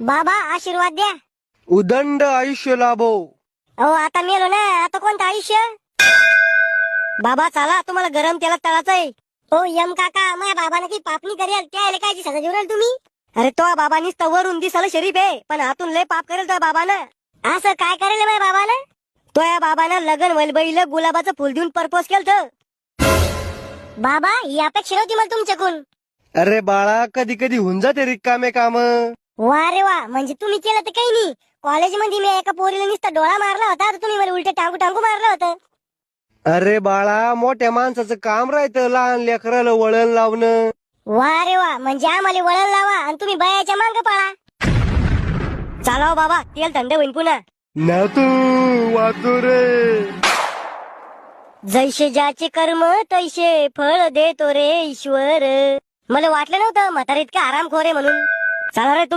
बाबा आशीर्वाद द्या. उदंड आयुष्य लाभो. अहो आता मेलो ना आता कोणतं आयुष्य? बाबा चला तुम्हाला गरम तेलात तळाचंय. हो यम काका माझ्या बाबाने काही पापणी करेल त्या काय सगळं जेवराल तुम्ही? अरे तो बाबानीच तर वरून दिसाल शरीफ आहे पण आतून लय पाप करेल तो बाबानं. असं काय करेल माझ्या बाबानं? तो या बाबानं लगन वलबईला गुलाबाचं फुल देऊन परपोज केलं बाबा ही अपेक्षा नव्हती मला तुमच्याकडून. अरे बाळा कधी कधी होऊन जाते रिकामे काम. वा रे वा. म्हणजे तुम्ही केलं तर काही नाही. कॉलेजमध्ये मी एका पोरीला नुसता डोळा मारला होता तर तुम्ही मला उलट टांगू टांगू मारलं होतं. अरे बाळा मोठ्या माणसाचं काम राहतं लहान लेकराला वळण लावणं. वा रे वा. म्हणजे आम्हाला वळण लावा आणि तुम्ही बयाच्या मांग पळा. चालाव बाबा तेल थंड होईन पुन्हा. ना तू वाचू रे. जैसे ज्याचे कर्म तैसे फळ देतो रे ईश्वर. मला वाटलं नव्हतं म्हातारा इतका आराम खोरे म्हणून. चला रे तुम